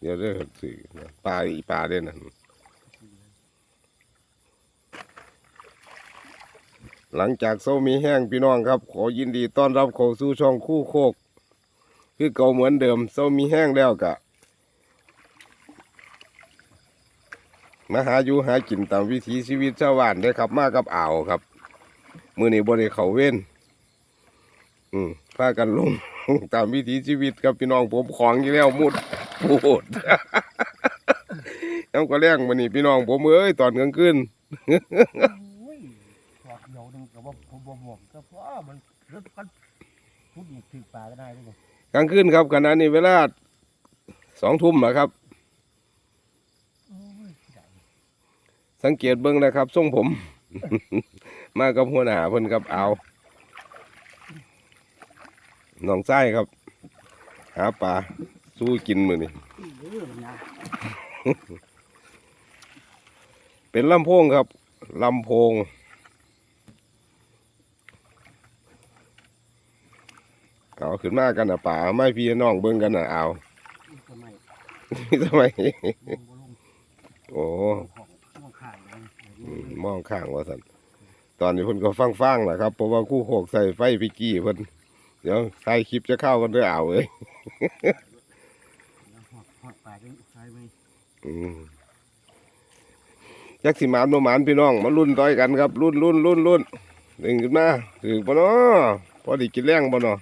เดี๋ยวเด้อสิปลาอีปลาด้อนั่นหลังจากโซมีแห้งพี่น้องครับ ขอยินดีต้อนรับเข้าสู่ช่องคู่โคก คือเก่าเหมือนเดิมโซมีแห้งแล้วกะมาหาอยู่หากินตามวิถีชีวิตชาวบ้านได้ครับ มากับอ่าวครับ มือนี้บริเขาเว้น อืมพากันลง ตามวิถีชีวิตครับพี่น้องผมของอยู่แล้วมุดพูดน้ำก็แรงมันนี่พี่น้องผมเอ้ยตอนกลางคืนโอ้ยถอดเดียวหนึงกับว่าผมบ่ห่วงก็เพราะมันรถกันทุกอีกถือปลาก็ได้ด้วยไงกลางคืนครับขณะนี้เวลาสองทุ่มนะครับโอ้ยได้สังเกตเบิ้งนะครับทรงผม มากับหัวหน้าเพิ่นกับเอา น้องไส้ครับ หาปลาสู้กินมือนี่เป็นลำโพงครับลำโพง เอาขึ้นมากันนะป่าไม่พี่น้องเบิ้งกันนะเอาทำไมทำไมโอ้มองข้างว่าสันตอนนี้เพิ่นก็ฟังๆแหละครับเพราะว่าคู่โขกใส่ไฟพิกี้เพิ่น ดี๋ยวใส่คลิปจะเข้ากันด้วยเอาเอ้ยแล้วหอดหอดปลาจังใช่ไหมอืมจักสิหมานโนหมานพี่น้อง มารุ่นต่อยกันครับ รุ่นรุ่นรุ่นรุ่นดึงขึ้นมาถือปะเนาะพอดีกินแรงปะเนาะ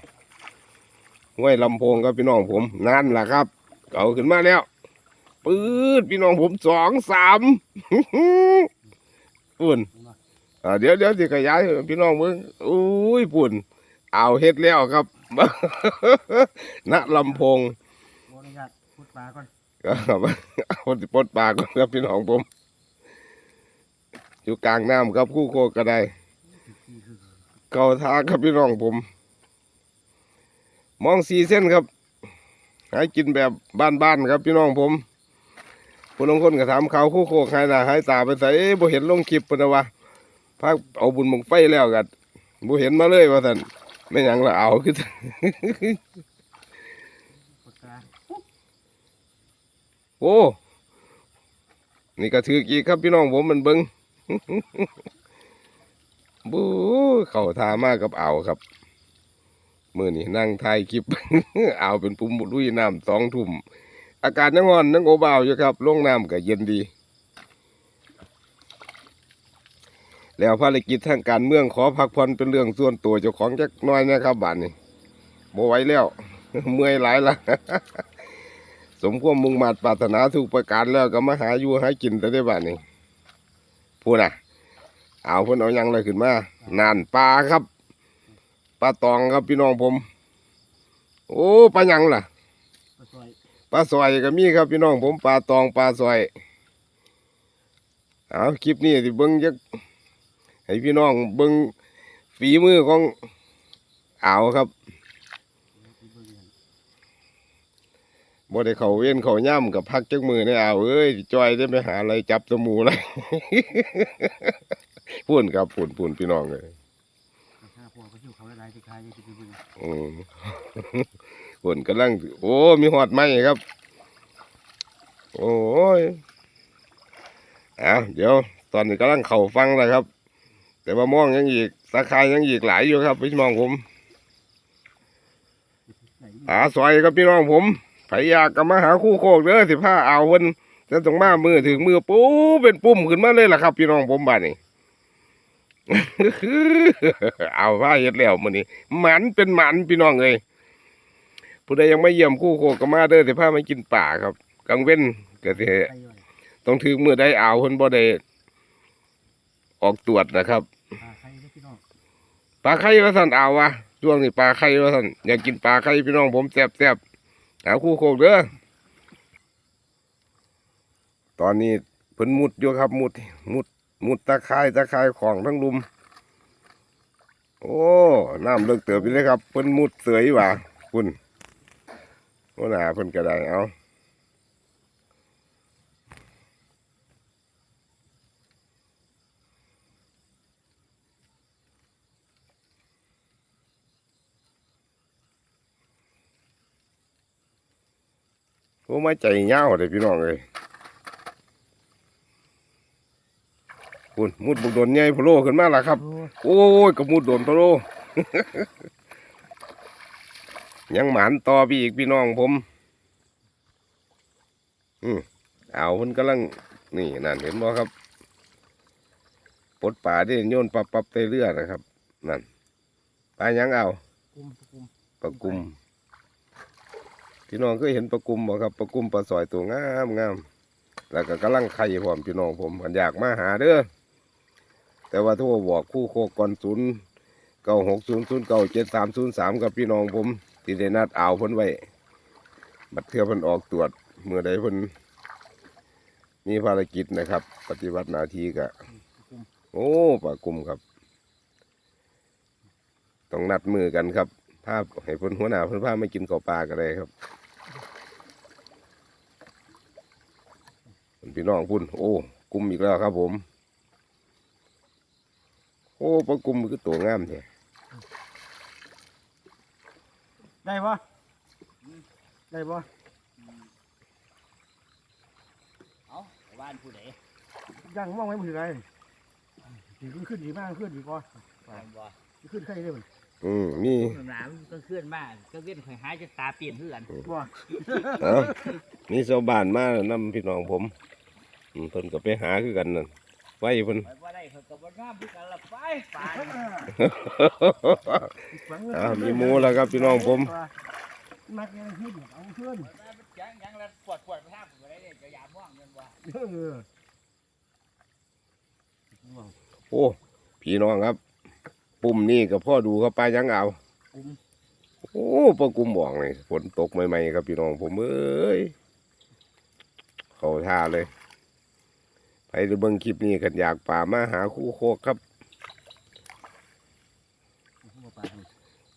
ห้วยลำโพงครับพี่น้องผมนั่นแหละครับเก่าขึ้นมาแล้วปื๊ดพี่น้องผมสองสามปุ่นเดี๋ยวเดี๋ยวสิขยายพี่น้องมึงอุ้ยปุ่น เอาเฮ็ดแล้วครับ ณลำโพงขออนุญาตพุดปลาก่อนครับเอาสิปลดปากก่อนครับพี่น้องผม อยู่กลางน้ำครับคู่โคกก็ได้นี่คือเก่าทาครับพี่น้องผม มองสีเส้นครับหากินแบบบ้านๆครับพี่น้องผมผู้ลางคนก็ถามเขาวคู่โคกหายหน้าหายตาไปใส่บ่เห็นลงคลิปปะนะวะพักเอาบุญมงไฟแล้วกันบ่เห็นมาเลยว่าท่น ไม่หยังละเอาคือพุดปลาโอ้ นี่ก็ถืออีกครับพี่น้องผมมันเบิงบู๊เข้าทามากกับอ่าวครับมือนี่นั่งถ่ายคลิปอ่าวเป็นปุ่มลุยน้ำสองทุ่ม อากาศยังร้อนยังโอบอ้าวอยู่ครับลงน้ำก็เย็นดี แล้วภารกิจทางการเมืองขอพักผ่อนเป็นเรื่องส่วนตัวเจ้าของจักหน้อยนะครับบ้านนี้บ่ไหวแล้ว เมื่อยหลายละสมความมุ่งมาตรปรารถนาทุกประการแล้วก็มาหาอยู่หากินแต่ได้บ้านนี้พูดนะเอาเพิ่นเอาหยังเลยขึ้นมานานปลาครับปลาตองครับพี่น้องผม โอ้ปลาหยังล่ะปลาซอยปลาซอยก็มีครับพี่น้องผมปลาตองปลาซอย เอาคลิปนี้ที่เบิ้งจัก ให้พี่น้องเบิ้งฝีมือของอ่าวครับที่เบิ่งนั่นบ่ได้เขาเว้นเขาย่ำกับพักจักมือในอ่าวเอ้ยจอยได้ไปหาอะไรจับตะหมูเลยพูนครับพูนพูนพี่น้องเลยถ้าพวกเขาชิวเขาหลายๆที่ขายนี่ที่เบิ่งอืมพูนกำลัง โอ้ มีหอดไหมครับ โอ้ยอะเดี๋ยว ตอนนี้กำลังเข่าฟังแล้วครับ แต่ว่ามองยังอีกสาขายยังอีกหลายอยู่ครับพี่น้องผมไหนอาซอยครับพี่น้องผมไผอยากก็มาหาคู่โคกเด้อสิผ้าเอาวเพิ่นจะต้องมามือถึงมือปูเป็นปุ่มขึ้นมาเลยล่ะครับ พี่น้องผมบ้านนี้เอาผ้าเฮ็ดแล้วมื้อนี้หมันเป็นหมันพี่น้องเอ้ยผู้ใดยังไม่เยี่ยมคู่โคกก็มาเด้อสิผ้ามากินป่าครับกลางเว้นก็สิไก่ย่อยต้องถึงมือได้เอาวเพิ่นบ่ได้ ออกตรวจนะครับปลาไข่เด้อพี่น้องปลาไข่ว่าสั่นเอาวะช่วงนี้ปลาไข่ว่าสั่นอยากกินปลาไข่พี่น้องผมแซ่บแซ่บๆเอาคู่โคกเด้อตอนนี้เพิ่นมุดอยู่ครับ มุดมุดมุดตะไคร้ตะไคร้ของทั้งลุม โอ้น้ำเลิกเติบไปเลยครับเพิ่นมุดเสยว่ะคุณโอ้หนาเพิ่นก็ได้เอา โอ้มาใจเงาเลยพี่น้องเลยคุณมุดบุกโดนใหญ่พะโลขึ้นมาแล้วครับ โอ้โอ้ยกระมุดโดนพะโลยังหมานต่อพี่อีกพี่น้องผม อืมเอาเพิ่นกำลังนี่นั่นเห็นบ่ครับปลดป่าที่โยนปับปับเตเรือนะครับ นั่นปลายังเอากุมกุมปลากุม พี่น้องเคยเห็นปลากุมบ่ครับปลากุมปลาสอยตัวงามงามแล้วก็กำลังไข่พร้อมพี่น้องผมกันอยากมาหาเด้อแต่ว่าทั่วบอกคู่โคกก่อนศูนย์เก้าหกศูนย์ศูนย์เก้าเจ็ดสามศูนย์สามกับพี่น้องผมที่ได้นัดอ่าวพิ่นไว้บัดเทือพิ่นออกตรวจเมื่อใดพิ่นมีภารกิจนะครับ ปฏิบัติหน้าที่กะโอ้ปลากุมครับ ต้องนัดมือกันครับภาพให้พิ่นหัวหน้าเพิ่นพามากินข้าวปลากันเลยครับ พี่น้องพุ่นโอ้กลุ่มอีกแล้วครับผม โอ้ปลากลุ่มมันคือตัวงามแท้ได้ปะได้ปะเอาบ้านผู้ใดยังมองไว้มือไรดีขึ้นขึ้นดีมากขึ้นดีกว่าบ้านบ่ขึ้นใครได้มั้ยอืมนี่หนาวก็เคลื่อนมาก็เวียนข่อยหายจะตาเปลี่ยนเพื่อนว่าเอ้านี่ชาวบ้านมานํพี่น้องผมอืม เพิ่นก็ไปหาคือกันนั่นไว้เพิ่น ไปว่าได้เขาก็บ่งามคือกันละไปไปอ่ามีหมูแล้วครับพี่น้องผม มักยังขึ้นเอาขึ้นยังยังละปวดปวดไปทางบ่ได้เนี่ยจะยามม่วงเงินว่าเออโอ้พี่น้องครับ ปุ่มนี่กับพ่อดูครับปลายังเอาโอ้ปลากลุ่มบอกเลยฝนตกใหม่ๆครับพี่น้องผมเอ้ยเขาท่าเลย ไปดูเบิ่งคลิปนี้กันอยากป่ามาหาคู่โคกครับ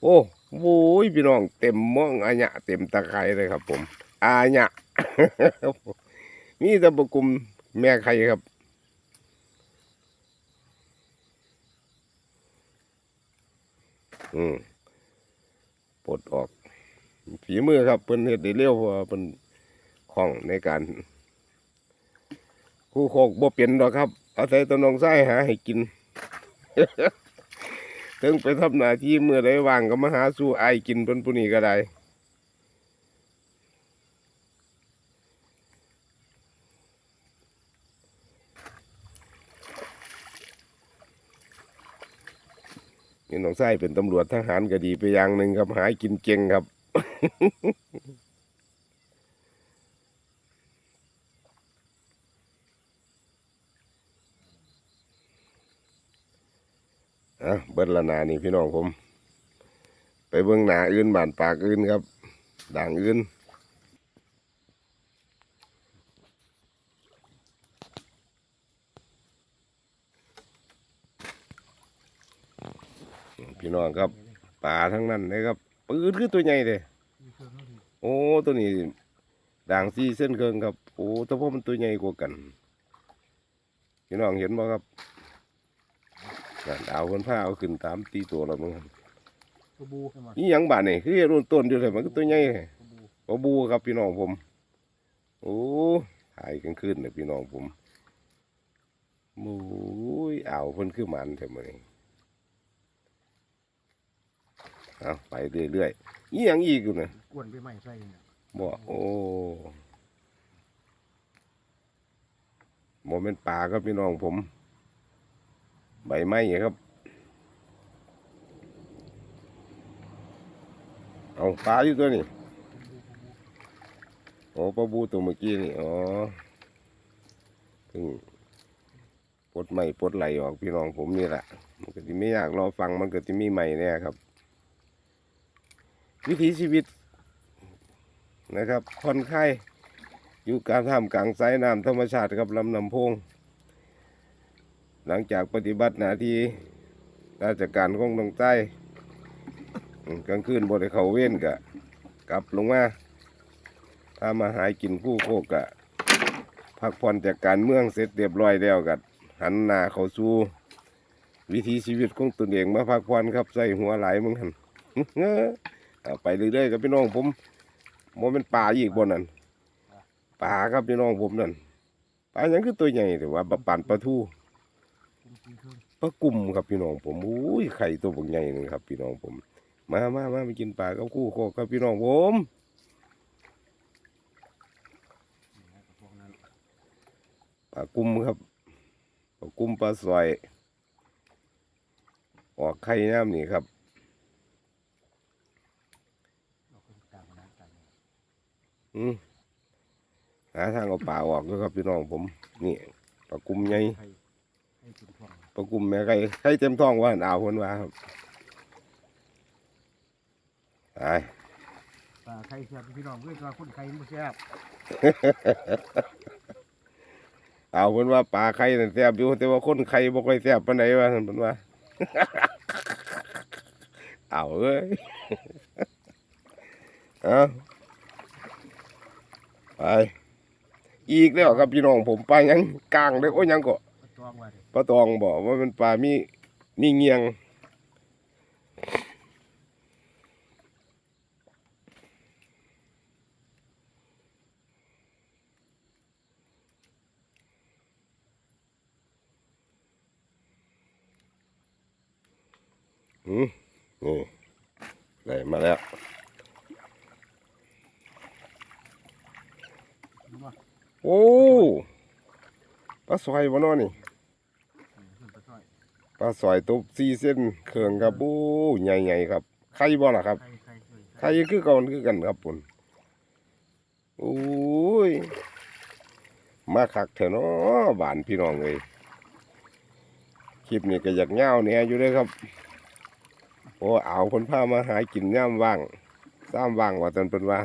โอ้โหพี่น้องเต็มม่องอาญะเต็มตะไคร้เลยครับ ผมอาญะมีแต่ปลากลุ่มแม่ไข่ครับอืมปลดออกฝีมือครับเพิ่นเฮ็ดได้เร็วเพราะว่าเพิ่นคล่องในการ คู่โคกบ่เป็นดอกครับอาศัยแตวน้องไส้หาให้กินถึงไปทำหน้าที่เมื่อใดว่างก็มาหาสู่ไอกินเพิ่นผู้นี้ก็ได้นี่น้องไส้เป็นตำรวจทหารก็ดีไปอย่างหนึ่งครับหายกินเก่งครับ อะเบิ้ลละนานี่พี่น้องผม ไปเบิ้องหนาอื่นบานปากอื่นครับ ด่างอื่นพี่น้องครับป่าทั้งนั้นเลยครับปืนคือตัวใหญ่เลยโอ้ตัวนี้ด่างซีเส้นเกิงครับ โอ้แต่พวกมันตัวใหญ่กว่ากัน พี่น้องเห็นบ่ครับ นั่นเอาคนผ้าเอาขึ้นตามตีตัวเราเหมือนกันกระบูขึ้นมานี่หยังบาดนี่คือเฮ็ดรุ่นต้นอยู่เลยมันก็ตัวใหญ่เลยกระบูปลาบูครับพี่น้องผม โอ้ถ่ายกันขึ้นเลยพี่น้องผมมูยเอาวเพิ่นคือมันเถอะมื้อนี้เอาไปเรื่อยๆนี่ยังอีกอยู่นะกวนไปใหม่ใส่เนี่ยบ่โอ้โมเมนต์ป่าครับพี่น้องผม ใบไม้ครับ เอาปลาอยู่ตัวนี้โอ้ปลาบูตัวเมื่อกี้นี่อ๋อเพิ่งปลดใหม่ปลดไหลออกพี่น้องผมนี่แหละมันก็จะไม่อยากรอฟังมันก็จะมีใหม่แน่ครับ วิถีชีวิตนะครับผ่อนคลายอยู่การท่ามกลางสายน้ำธรรมชาติครับลำน้ำพง หลังจากปฏิบัติหน้าที่ราชการของตองใต้กลางคืนบริเขาเว้นกะ กลับลงมาถ้ามาหายกินคู่โคกกะพักผ่อนจากการเมืองเสร็จเรียบร้อยแล้วกะหันหน้าเขาสู่วิถีชีวิตของตนเองมาพักผ่อนครับใส่หัวไหลมึงหันเอาไปเรื่อยๆกับพี่น้องผมโมเป็นป่าอีกบนนั้นปลาครับพี่น้องผมนั่นปลาหยังคือตัวใหญ่แต่ว่าปั่นปลาทู ปลากุ่มครับพี่น้องผมอุ้ยไข่ตัวบักใหญ่นึงครับ พี่น้องผม มามามาไปกินปลากับคู่โคกครับพี่น้องผมปลากุ่มครับปลากุ่มปลาสอยออกไข่น้ำนี่ครับอืมหาทางเอาปลาออกด้วยครับพี่น้องผม นี่ปลากุ่มใหญ่ ให้ให้กินพวกปลากุ่มแม่ไก่ไข่เต็มท้องว่าเอาคนว่าครับไปปลาไข่แซ่บพี่น้องเพื่อนว่าคนไข่ไม่แซ่บเอาเพิ่นว่าปลาไข่นั่นแซ่บอยู่แต่ว่าคนไข่บ่ค่อยแซ่บปานใดว่าซั่นเพิ่นว่า เอาเอ้ยเอาไปอีกแล้วครับพี่น้องผมปลาหยังกลางเลยโอ้ยหยังก็ก็ต องว่าดิปลาตองบอกว่ามันปลามีมีเงียง อืมนี่ได้มาแล้วรู้ป่ะโอ้ปลาสอยบ่เนอนี่ขึ้นไปซอย ปลาสอยตุบสี่เส้นเครื่องครับโอ้ใหญ่ๆครับไข่บ่ล่ะครับไข่ไข่เอ้ยไข่คือเก่าคือกันครับปุ่นโอ้ยมาคักเถอะเนาะบ้านพี่น้องเลยคลิปนี้ก็อยากเงาเนี่ยอยู่เลยครับโอ้เอาคนพามาหากินย่ามว่างซ้ำว่างว่าตนเป็นว่า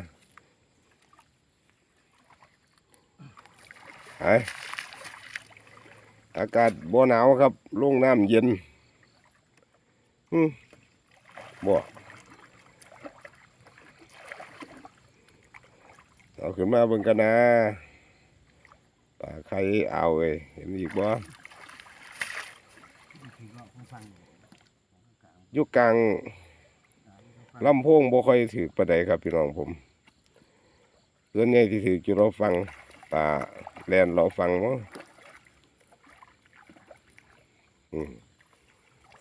ไอ อากาศบ่หนาวครับลงน้ำเย็นอืมบ่เอาขึ้นมาเบิ่งกันนะปลาไข่เอาเอยเห็นอีกบ่ถือว่าผู้ฟังอยู่กลางลำโพงบ่ค่อยถือปานใดครับพี่น้องผมเพื่อนใหญ่ที่ถืออยู่เราฟังปลาแลนเราฟังบ่อืม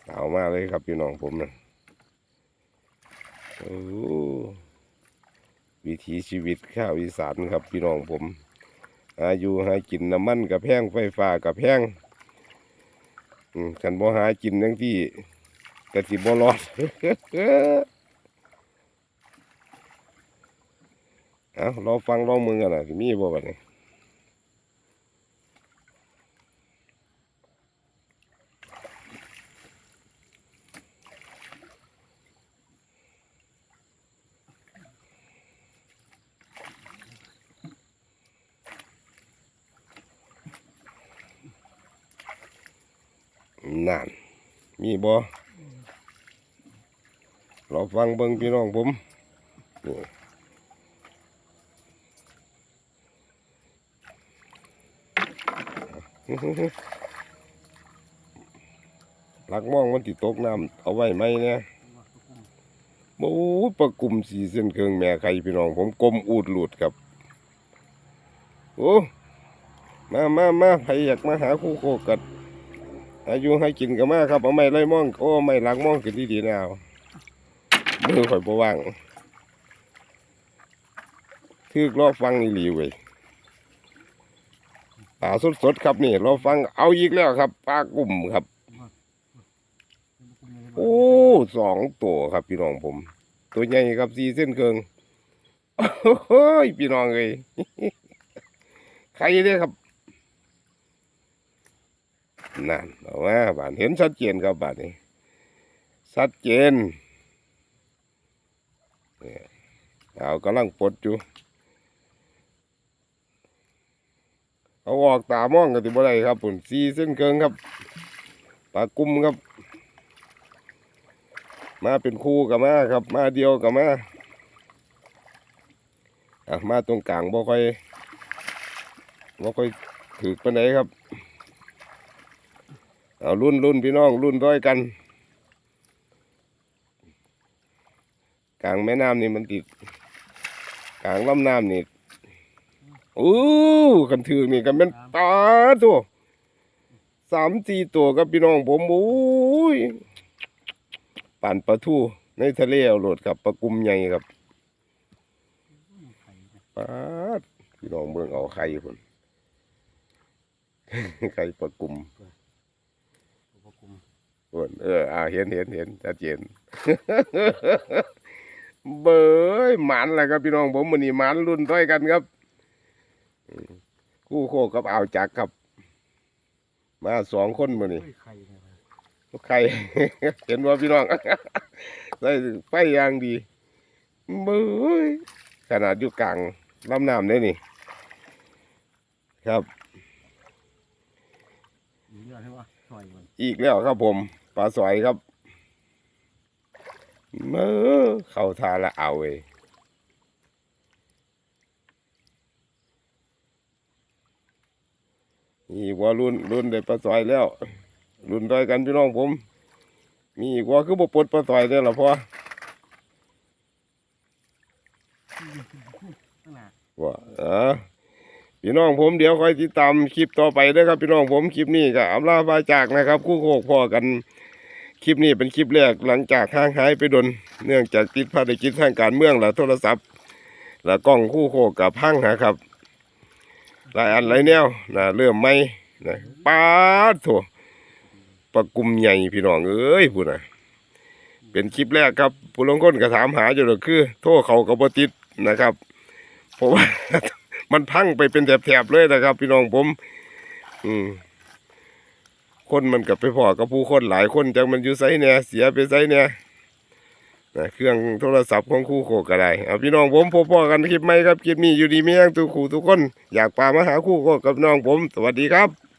สาวมากเลยครับพี่น้องผมนะโอ้วิถีชีวิตข้าวอีสานครับพี่น้องผม หาอยู่หากินน้ำมันกับแพงไฟฟ้ากับแพงฉันบ่หากินทั้งที่กะสิบ่รอดเอารอฟังรองมึงกันนะมีบ่บัดนี้ นั่นมีบ่รอฟังเบิ่งพี่น้องผมนี่ลักมองมันติดตกน้ำเอาไว้ไหมเนี่ยโอ้ปลากลุ่มสีเส้นเครื่องแม่ไข่พี่น้อง ผมกลมอูดหลุดครับโอ้มามามาใครอยากมาหาคู่โคกัด อายุให้กินก็มากครับเอาไม่ไล่มองโอ้ไม่ลักมองกันดีๆแนวมือข่อยบ่ว่างถือกรอบฟังนี่หลีเว้ยปลาสดๆครับนี่เราฟังเอาอีกแล้วครับปลากุ่มครับ โอ้สองตัวครับพี่น้องผม ตัวใหญ่ครับสี่เส้นเกิงโอ้ยพี่น้องเลยใครเด้ครับ นั่นเอาว่าบานเห็นชัดเจนครับบานนี้ชัดเจนเนี่ยเอากำลังปลดอยู่เอาออกตามองกันติบ่ได้ครับปุ่นซีเส้นเกิงครับปลากุ้มครับ มาเป็นคู่กับมาครับ มาเดียวกับมาอะมาตรงกลางบ่ค่อยบ่ค่อยถือไปไหนครับ เอารุ่นรุ่นพี่น้องรุ่นร้อยกัน กลางแม่น้ำนี่มันติด กลางลำน้ำนี่อู้กันถือนี่กันเป็นปลาตัวสามสี่ตัวกับพี่น้องผมโอ้ยป่านปลาทูในทะเลเอาโหลดครับปลากุมใหญ่ครับไข่นะปลาดพี่น้องเบิ่งเอาไข่พุ่นไข่ปลากุมอุปกรณ์พุ่น เอออ่าเห็นเห็นเห็นชัดเจนเบยหมันแหละครับพี่น้องผมมันนี่หมันรุ่นต้อยกันครับอืมคู่โคกับอ่าวจักรครับ มาสองคนมือนี่เฮ้ยไข่นะใครเห็นว่าพี่น้องใส่ไฟอยางดีเบยขนาดอยู่กลางลำน้ำได้นี่ ครับมีเลือดให้ว่าซอยมันอีกแล้วครับผม ปลาสอยครับเมื่อเข้าทาละเอาเว้ยนี่ว่ารุ่นรุ่นได้ปลาสอยแล้ว รุ่นด้อยกันพี่น้องผม มีอีกว่าคือบ่ปลดปลาสอยเด้อล่ะพ่อข้างหน้าว่าเออพี่น้องผมเดี๋ยวคอยติดตามคลิปต่อไปเด้อครับ พี่น้องผมคลิปนี้ก็อำลาบาจากนะครับ คู่โคกพ่อกัน คลิปนี้เป็นคลิปแรกหลังจากห่างหายไปดน เนื่องจากติดภารกิจทางการเมืองและโทรศัพท์ และกล้องคู่โคกกับพังนะครับหลายอันหลายแนวนะเริ่มไม่นะปาดโถปะกุมใหญ่พี่น้องเอ้ยพูดนะเป็นคลิปแรกครับผู้ลงคนก็ถามหาอยู่เลยคือ โทรเขากับบติดนะครับเพราะว่ามันพังไปเป็นแถบๆเลยนะครับ พี่น้องผม อืม คนมันกับไปพอกับผู้คนหลายคนจังมันอยู่ไซเนี่ยเสียไปไซเนี่ยนะเครื่องโทรศัพท์ของคู่โคก็ได้เอาพี่น้องผมพบพ่อกันคลิปไหมครับคลิปนี้อยู่ดีมีแรงตัวคู่ทุกคน อยากปามาหาคู่โคกกับน้องผม สวัสดีครับ